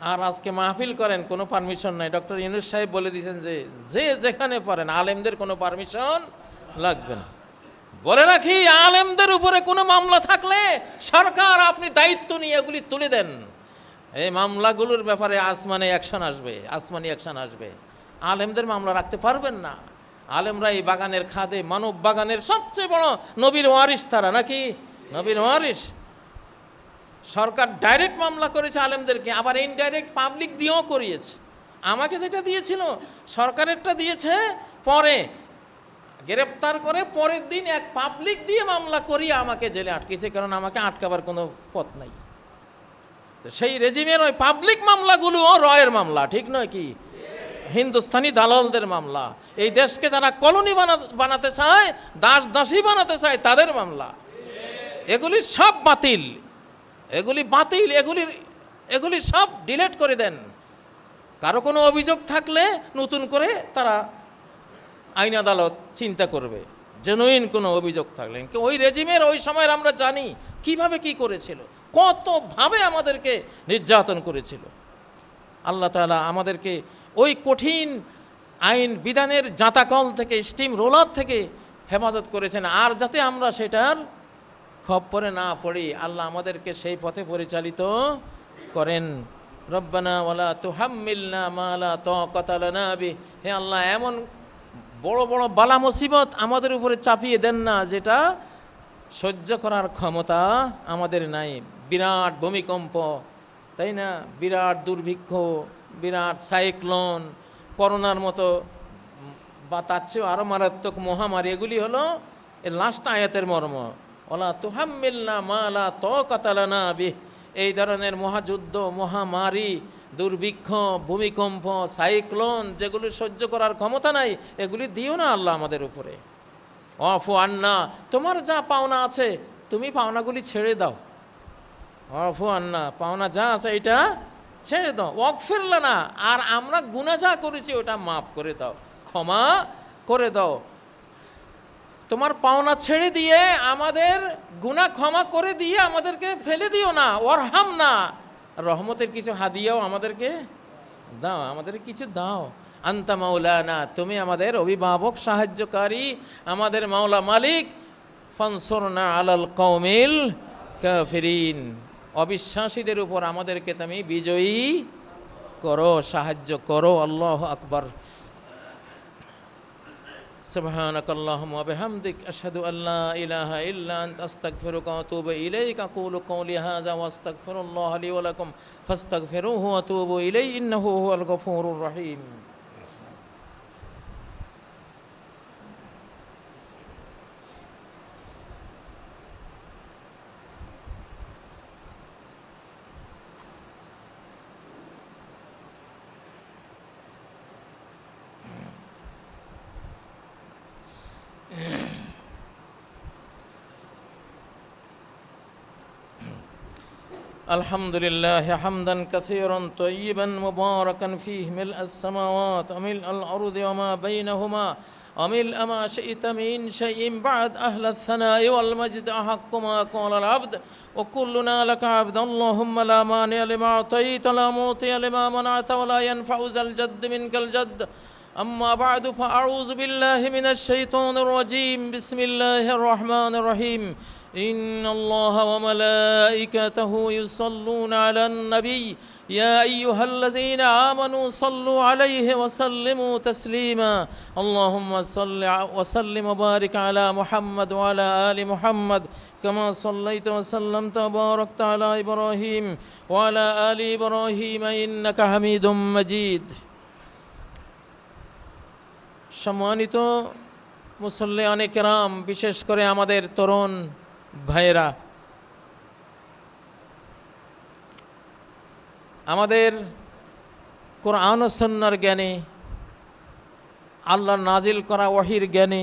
আর আজকে মাহফিল করেন, কোনো পারমিশন নাই। ডক্টর ইউনুস সাহেব বলে দিয়েছেন যে যে যেখানে পারেন আলেমদের কোনো পারমিশন লাগবে না। বলে রাখি, আলেমদের উপরে কোনো মামলা থাকলে সরকার আপনি দায়িত্ব নিয়ে এগুলি তুলে দেন। এই মামলাগুলোর ব্যাপারে আসমানে অ্যাকশন আসবে, আসমানি অ্যাকশন আসবে। আলেমদের মামলা রাখতে পারবেন না। আলেমরা এই বাগানের খাদে, মানব বাগানের সবচেয়ে বড় নবীর ওয়ারিস তারা, নাকি? নবীর ওয়ারিস সরকার ডাইরেক্ট মামলা করেছে আলেমদেরকে, আবার ইনডাইরেক্ট পাবলিক দিয়েও করিয়েছে। আমাকে যেটা দিয়েছিল, সরকারেরটা দিয়েছে পরে। গ্রেপ্তার করে পরের দিন এক পাবলিক দিয়ে মামলা করিয়ে আমাকে জেলে আটকেছে, কারণ আমাকে আটকাবার কোনো পথ নাই। তো সেই রেজিমের ওই পাবলিক মামলাগুলোও রয়ের মামলা, ঠিক নয় কি? হিন্দুস্তানি দালালদের মামলা। এই দেশকে যারা কলোনি বানা- বানাতে চায় দাস দাসী বানাতে চায়, তাদের মামলা। এগুলি সব বাতিল। এগুলি বাতিল, এগুলি এগুলি সব ডিলেট করে দেন। কারও কোনো অভিযোগ থাকলে নতুন করে তারা আইন আদালত চিন্তা করবে। জেনুইন কোনো অভিযোগ থাকলে। ওই রেজিমের ওই সময়ের আমরা জানি কীভাবে কি করেছিল, কতভাবে আমাদেরকে নির্যাতন করেছিল। আল্লাহ তাআলা আমাদেরকে ওই কঠিন আইন বিধানের জাতাকল থেকে, স্টিম রোলার থেকে হেফাজত করেছেন। আর যাতে আমরা সেটার খপ্পরে না পড়ি, আল্লাহ আমাদেরকে সেই পথে পরিচালিত করেন। রব্বানা ওয়ালা তুহাম্মিলনা মালা তাকাতা লানা বি হে আল্লাহ, এমন বড় বড় বালা মুসিবত আমাদের উপরে চাপিয়ে দেন না, যেটা সহ্য করার ক্ষমতা আমাদের নাই। বিরাট ভূমিকম্প, তাই না? বিরাট দুর্ভিক্ষ, বিরাট সাইক্লোন, করোনার মতো বা তার চেয়েও আরও মারাত্মক মহামারী, এগুলি হলো এর লাস্ট আয়াতের মর্ম। ওলা তুহাম্মিল্লা মালা তো কাতালানা বিহ। এই ধরনের মহাযুদ্ধ, মহামারী, দুর্ভিক্ষ, ভূমিকম্প, সাইক্লোন যেগুলি সহ্য করার ক্ষমতা নাই, এগুলি দিও না আল্লাহ আমাদের উপরে। অফু আন্না, তোমার যা পাওনা আছে, তুমি পাওনাগুলি ছেড়ে দাও। অফু আন্না, পাওনা যা আছে এটা ছেড়ে দাও। ওয়াক ফিরলে না আর আমরা গুণা যা করেছি ওটা মাফ করে দাও, ক্ষমা করে দাও। তোমার পাওনা ছেড়ে দিয়ে আমাদের গুণা ক্ষমা করে দিয়ে আমাদেরকে ফেলে দিও না ওরহাম না। রহমতের কিছু হাদিয়াও আমাদেরকে দাও, আমাদের কিছু দাও। আন্তা মাওলানা, তুমি আমাদের অভিভাবক, সাহায্যকারী, আমাদের মাওলা মালিক। ফনসরনা আলাল কৌমিল কাফিরিন। অবিশ্বাসীদের উপর আমাদেরকে তুমি বিজয়ী করো, সাহায্য করো। আল্লাহ আকবার। سبحانك اللهم وبحمدك أشهد أن لا إله إلا أنت أستغفرك وأتوب إليك. أقول قولي هذا وأستغفر الله لي ولكم فاستغفروه وأتوبوا إليه إنه هو الغفور الرحيم. الحمد لله حمدا كثيرا طيبا مباركا فيه ملء السماوات وملء الأرض وما بينهما وملء ما شئت من شيء بعد أهل الثناء والمجد. أحق ما قال العبد وكلنا لك عبد. اللهم لا مانع لما أعطيت لا معطي لما منعت ولا ينفع ذا الجد منك الجد. أما بعد فأعوذ بالله من الشيطان الرجيم. بسم الله الرحمن الرحيم. إن الله وملائكته يصلون على النبي يا أيها الذين آمنوا صلوا عليه وسلموا تسليما اللهم صل وسلم وبارك على محمد وعلى آل محمد كما صليت وسلمت وباركت على إبراهيم وعلى آل إبراهيم إنك حميد مجيد সম্মানিত মুসল্লি অনেক রাম বিশেষ করে আমাদের তরুণ ভাইয়েরা, আমাদের কোরআন সন্ন্যার জ্ঞানে আল্লাহ নাজিল করা ওয়াহির জ্ঞানে,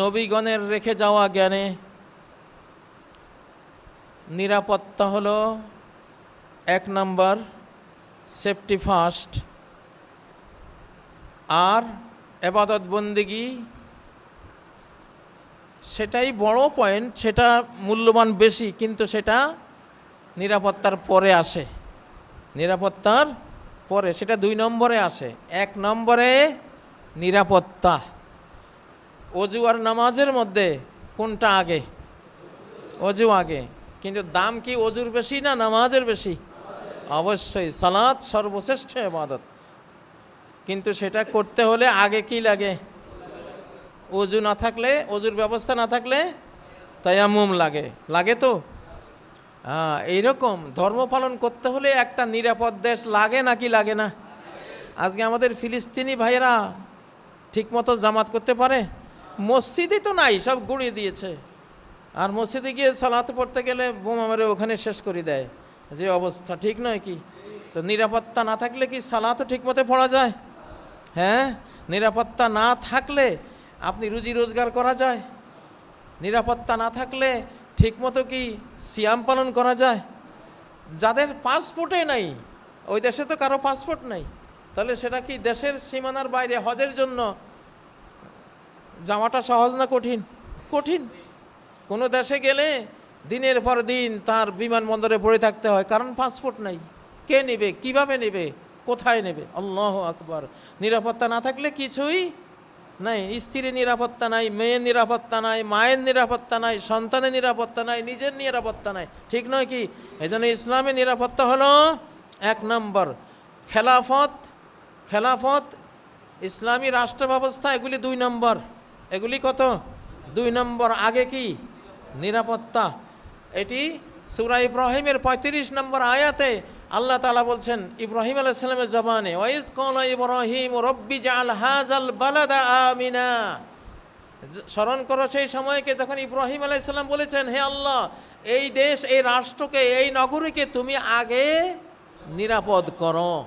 নবীগণের রেখে যাওয়া জ্ঞানে নিরাপত্তা হলো এক নম্বর সেফটি ফার্স্ট আর এবাদত বন্দিগি সেটাই বড় পয়েন্ট সেটা মূল্যবান বেশি, কিন্তু সেটা নিরাপত্তার পরে আসে। নিরাপত্তার পরে, সেটা দুই নম্বরে আসে। এক নম্বরে নিরাপত্তা। অজু আর নামাজের মধ্যে কোনটা আগে? অজু আগে। কিন্তু দাম কি অজুর বেশি না নামাজের বেশি? অবশ্যই সালাদ সর্বশ্রেষ্ঠ ইবাদত। কিন্তু সেটা করতে হলে আগে কি লাগে? অজু না থাকলে অজুর ব্যবস্থা না থাকলে তায়ামুম লাগে। লাগে তো? হ্যাঁ এইরকম ধর্ম পালন করতে হলে একটা নিরাপদ দেশ লাগে নাকি লাগে না? আজকে আমাদের ফিলিস্তিনি ভাইয়েরা ঠিকমতো জামাত করতে পারে? মসজিদই তো নাই, সব গুঁড়িয়ে দিয়েছে। আর মসজিদে গিয়ে সালাতে পড়তে গেলে বোমা মেরে ওখানে শেষ করে দেয়। যে অবস্থা, ঠিক নয় কি? তো নিরাপত্তা না থাকলে কি সালাতও ঠিকমতো পড়া যায়? হ্যাঁ নিরাপত্তা না থাকলে আপনি রুজি রোজগার করা যায়? নিরাপত্তা না থাকলে ঠিকমতো কি সিয়াম পালন করা যায়? যাদের পাসপোর্টে নাই, ওই দেশে তো কারও পাসপোর্ট নাই। তাহলে সেটা কি দেশের সীমানার বাইরে হজের জন্য যাওয়াটা সহজ না কঠিন? কঠিন। কোনো দেশে গেলে দিনের পর দিন তার বিমানবন্দরে পড়ে থাকতে হয়, কারণ পাসপোর্ট নাই। কে নেবে? কীভাবে নেবে? কোথায় নেবে? আল্লাহ আকবার। নিরাপত্তা না থাকলে কিছুই নাই, স্ত্রীর নিরাপত্তা নাই, মেয়ের নিরাপত্তা নাই, মায়ের নিরাপত্তা নাই, সন্তানের নিরাপত্তা নাই, নিজের নিরাপত্তা নাই। ঠিক নয় কি? এজন্য ইসলামের নিরাপত্তা হলো এক নম্বর, খেলাফত খেলাফত, ইসলামী রাষ্ট্র ব্যবস্থা এগুলি দুই নম্বর। এগুলি কত? দুই নম্বর। আগে কি? নিরাপত্তা। এটি সুরা ইব্রাহিমের পঁয়ত্রিশ নম্বর আয়াতে আল্লাহ তালা বলছেন, ইব্রাহিম আলাইসালামের জবানে, ওয়াইজ কল ইব্রাহিম, রব্বি জাল হাজাল বালাদা আমিনা। স্মরণ করো সেই সময়কে যখন ইব্রাহিম আলাইসাল্লাম বলেছেন, হে আল্লাহ, এই দেশ, এই রাষ্ট্রকে, এই নগরীকে তুমি আগে নিরাপদ করো।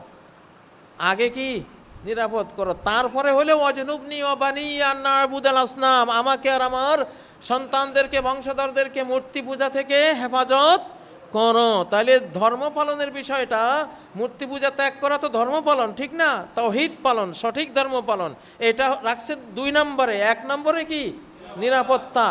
আগে কি? নিরাপদ করো। তারপরে হলে অজনুবনি অবানি আন্নাবুদাল আসনাম। আমাকে আর আমার সন্তানদেরকে, বংশধরদেরকে মূর্তি পূজা থেকে হেফাজত করো। তাহলে ধর্ম পালনের বিষয়টা, মূর্তি পূজা ত্যাগ করা তো ধর্ম পালন, ঠিক না? তৌহিদ পালন, সঠিক ধর্ম পালন। এটা রাখছে দুই নম্বরে। এক নম্বরে কি? নিরাপত্তা।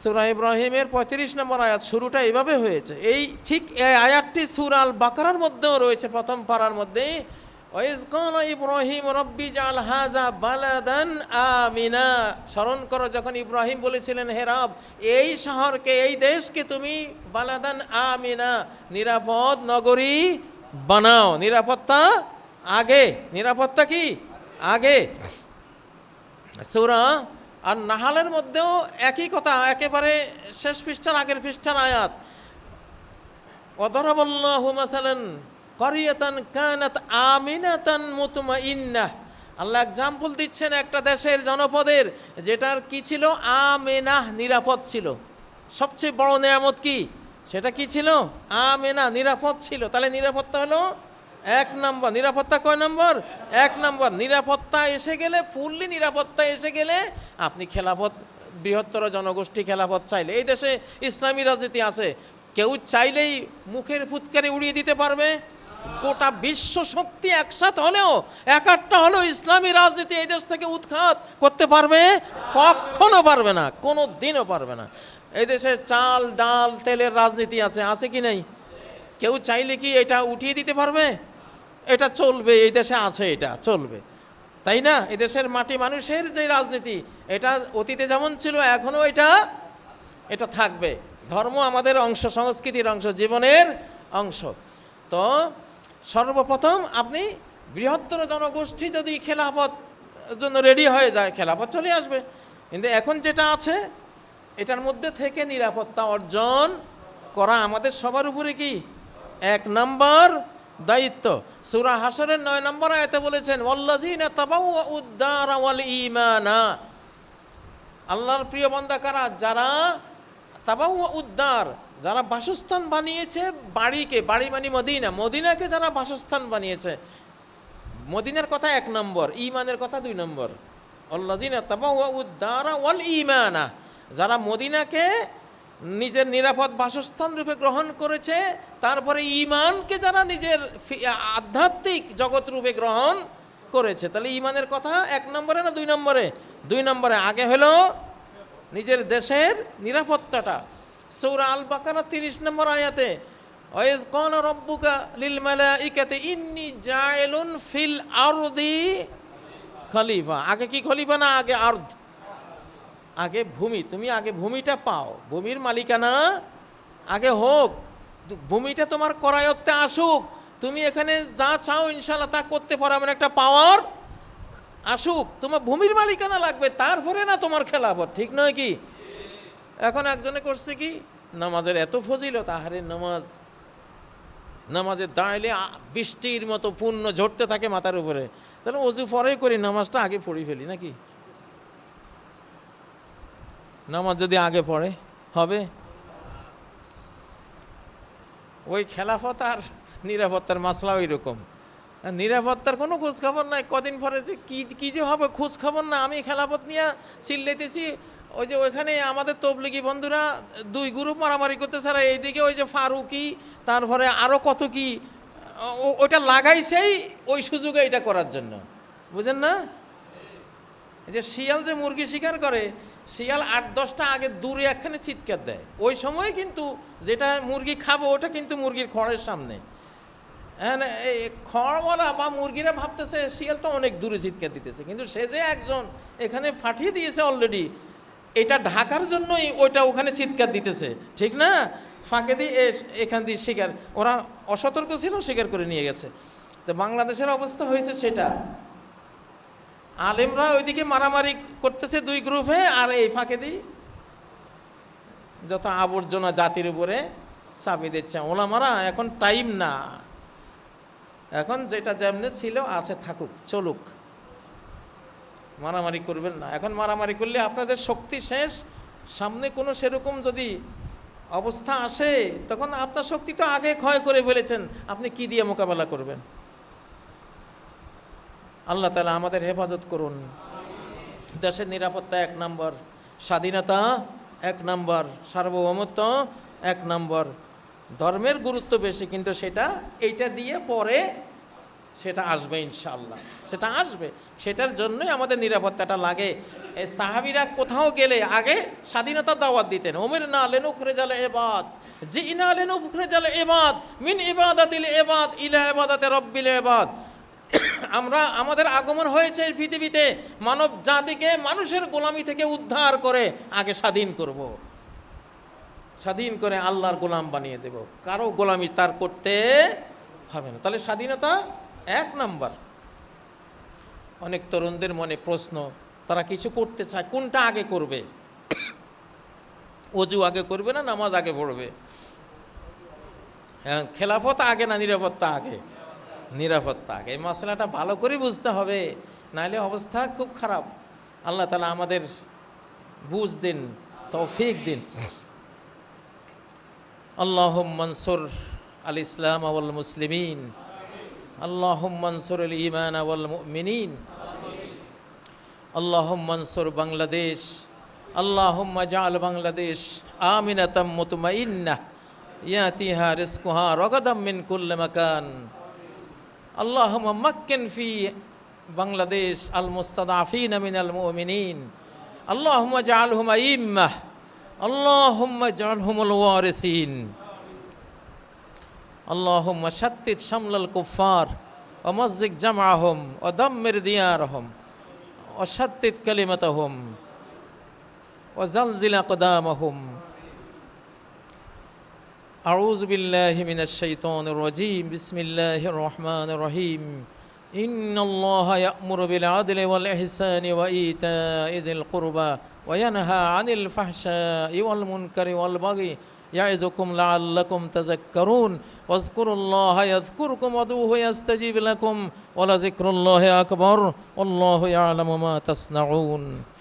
সুরা ইব্রাহিমের পঁয়ত্রিশ নম্বর আয়াত শুরুটা এইভাবে হয়েছে। এই ঠিক আয়াতটি সুরাল বাকারার মধ্যেও রয়েছে, প্রথম পাড়ার মধ্যে ওয়াইজ কালা ইব্রাহিম, রব্বি জাল হাজা বালাদান আমিনা। স্মরণ করো, যখন ইব্রাহিম বলেছিলেন, হে রব, এই শহরকে, এই দেশকে তুমি বালাদান আমিনা, নিরাপদ নগরী বানাও। নিরাপত্তা আগে, নিরাপত্তা কি? আগে। সৌরা আর নাহালের মধ্যেও একই কথা, একেবারে শেষ পৃষ্ঠার আগের পৃষ্ঠার আয়াত। অদরাবল্লাহু মাসালান করিয়াতান কানাত আমিনাতান মুতমাইন্নাহ আল্লাহ এক্সাম্পল দিচ্ছেন একটা দেশের জনপদের, যেটার কি ছিল? আমেনাহ নিরাপদ ছিল। সবচেয়ে বড় নিয়ামত কি? সেটা কি ছিল? আমেনা, নিরাপদ ছিল। তাহলে নিরাপত্তা হলো এক নম্বর। নিরাপত্তা কয় নম্বর? এক নম্বর। নিরাপত্তা এসে গেলে ফুললি নিরাপত্তা এসে গেলে আপনি খেলাফত, বৃহত্তর জনগোষ্ঠী খেলাফত চাইলে। এই দেশে ইসলামী রাজনীতি আছে। কেউ চাইলেই মুখের ফুৎকারে উড়িয়ে দিতে পারবে। গোটা বিশ্ব শক্তি একসাথ হলেও এক একটা হলেও ইসলামী রাজনীতি এই দেশ থেকে উৎখাত করতে পারবে? কখনো পারবে না কোনো দিনও পারবে না। এই দেশে চাল, ডাল, তেলের রাজনীতি আছে আছে কি নেই? কেউ চাইলে কি এটা উঠিয়ে দিতে পারবে? এটা চলবে, এই দেশে আছে এটা, চলবে। তাই না? এই দেশের মাটি মানুষের যে রাজনীতি, এটা অতীতে যেমন ছিল, এখনও এটা এটা থাকবে। ধর্ম আমাদের অংশ, সংস্কৃতির অংশ, জীবনের অংশ। তো সর্বপ্রথম আপনি বৃহত্তর জনগোষ্ঠী যদি খেলাফত জন্য রেডি হয়ে যায়, খেলাফত চলে আসবে। কিন্তু এখন যেটা আছে, এটার মধ্যে থেকে নিরাপত্তা অর্জন করা আমাদের সবার উপরে কি? এক নম্বর দায়িত্ব। সুরা হাসরের নয় নম্বর আয়তে বলেছেন উদ্দার ওয়াল ঈমানা। আল্লাহর প্রিয় বন্দা কারা? যারা তাবাউ উদ্দার যারা বাসস্থান বানিয়েছে বাড়িকে, বাড়ি মানে মদিনা, মদিনাকে যারা বাসস্থান বানিয়েছে, মদিনার কথা এক নম্বর ইমানের কথা দুই নম্বর। ওয়াল ইমানা যারা মদিনাকে নিজের নিরাপদ বাসস্থান রূপে গ্রহণ করেছে, তারপরে ইমানকে যারা নিজের আধ্যাত্মিক জগৎ রূপে গ্রহণ করেছে। তাহলে ইমানের কথা এক নম্বরে না দুই নম্বরে? দুই নম্বরে আগে হলো নিজের দেশের নিরাপত্তাটা। সৌরা আল বাকারা তিরিশ নম্বর আয়াতে, ওয়াইজ কোন রব্বুকা লিল মালাইকাতি ইন্নি জাইলুন ফিল আরদি খলিফা। আগে কি খলিফা না আগে আর্দ? আগে ভূমি। তুমি আগে ভূমিটা পাও। ভূমির মালিকানা আগে হোক। ভূমিটা তোমার করায়ত্তে আসুক। তুমি এখানে যা চাও ইনশাল্লাহ তা করতে পারো। এমন একটা পাওয়ার আসুক। তোমার ভূমির মালিকানা লাগবে। তারপরে না তোমার খেলাফত। ঠিক নয় কি? এখন একজনে করছে কি? নামাজের এত ফজিলত, আহারে নামাজ নামাজে দাঁড়াইলে বৃষ্টির মতো পূর্ণ ঝরতে থাকে মাথার উপরে। তাহলে অজু পরেই করি, নামাজটা আগে পড়ি ফেলি, নাকি? নামাজ যদি আগে পড়ে, হবে? ওই খেলাফত আর নিরাপত্তার মাসলা ওই রকম নিরাপত্তার কোনো খোঁজ খবর নাই, কদিন পরে যে কি কি যে হবে খোঁজ খবর না, আমি খেলাফত নিয়ে চিল্লাইতেছি ওই যে ওইখানে আমাদের তবলিগি বন্ধুরা দুই গ্রুপ মারামারি করতেছে আর এইদিকে ওই যে ফারুকি, তারপরে আরও কত কি ওটা লাগাইছেই ওই সুযোগে এটা করার জন্য। বুঝেন না? যে শিয়াল যে মুরগি শিকার করে, শিয়াল আট দশটা আগে দূরে একখানে চিৎকার দেয়। ওই সময় কিন্তু যেটা মুরগি খাব, ওটা কিন্তু মুরগির খড়ের সামনে। হ্যাঁ এই খড়ওয়ালা বা মুরগিরা ভাবতেছে, শিয়াল তো অনেক দূরে চিৎকার দিতেছে। কিন্তু সে যে একজন এখানে ফাটিয়ে দিয়েছে অলরেডি এটা ঢাকার জন্যই ওইটা ওখানে চিৎকার দিতেছে। ঠিক না? ফাঁকে দিয়ে এখান দিয়ে শিকার। ওরা অসতর্ক ছিল, শিকার করে নিয়ে গেছে। তো বাংলাদেশের অবস্থা হয়েছে সেটা। আলেমরা ওইদিকে মারামারি করতেছে দুই গ্রুপে, আর এই ফাঁকে দিই যত আবর্জনা জাতির উপরে চাপি দিচ্ছে। ওলামারা এখন টাইম না। এখন যেটা যেমনি ছিল, আছে থাকুক, চলুক। মারামারি করবেন না। এখন মারামারি করলে আপনাদের শক্তি শেষ। সামনে কোনো সেরকম যদি অবস্থা আসে, তখন আপনার শক্তি তো আগে ক্ষয় করে ফেলেছেন। আপনি কি দিয়ে মোকাবেলা করবেন? আল্লাহ তালা আমাদের হেফাজত করুন। দেশের নিরাপত্তা এক নম্বর, স্বাধীনতা এক নম্বর, সার্বভৌমত্ব এক নম্বর। ধর্মের গুরুত্ব বেশি, কিন্তু সেটা এইটা দিয়ে পরে সেটা আসবে ইনশাল্লাহ সেটা আসবে। সেটার জন্যই আমাদের নিরাপত্তাটা লাগে। এই সাহাবিরা কোথাও গেলে আগে স্বাধীনতা দাওয়াত দিতেন। ওমের না লেনু করে জালে এবাদ যে ইনা লেনু করে জালে এবাদ, মিন ইবাদাতিল এবাদ, ইলা এবাদাতে রব্বিল এবাদ। আমরা, আমাদের আগমন হয়েছে পৃথিবীতে। মানব জাতিকে মানুষের গোলামি থেকে উদ্ধার করে আগে স্বাধীন করব। স্বাধীন করে আল্লাহর গোলাম বানিয়ে দেব। কারও গোলামি তার করতে হবে না। তাহলে স্বাধীনতা এক নাম্বার। অনেক তরুণদের মনে প্রশ্ন তারা কিছু করতে চায় কোনটা আগে করবে? অজু আগে করবে না নামাজ আগে পড়বে? হ্যাঁ, খেলাফত আগে না নিরাপত্তা আগে? নিরাপত্তা আগে। এই মশলাটা ভালো করে বুঝতে হবে নাহলে অবস্থা খুব খারাপ। আল্লাহ তালা আমাদের বুঝ দিন তৌফিক দিন। আল্লাহ মনসুর আল ইসলাম আউল মুসলিমিন। اللهم انصر الإيمان والمؤمنين اللهم انصر بنغلاديش اللهم اجعل بنغلاديش آمنة مطمئنة يأتيها رزقها رغدا من كل مكان اللهم مكن في بنغلاديش المستضعفين من المؤمنين اللهم اجعلهم أئمة اللهم اجعلهم الوارثين اللهم شتت شمل الكفار ومزق جمعهم ودمر ديارهم وشتت كلمتهم وزلزل أقدامهم أعوذ بالله من الشيطان الرجيم بسم الله الرحمن الرحيم إن الله يأمر بالعدل والإحسان وإيتاء ذي القربى وينهى عن الفحشاء والمنكر والبغي يعظكم لعلكم تذكرون. واذكروا الله يذكركم ودوه يستجيب لكم. ولذكر الله أكبر. والله يعلم ما تصنعون.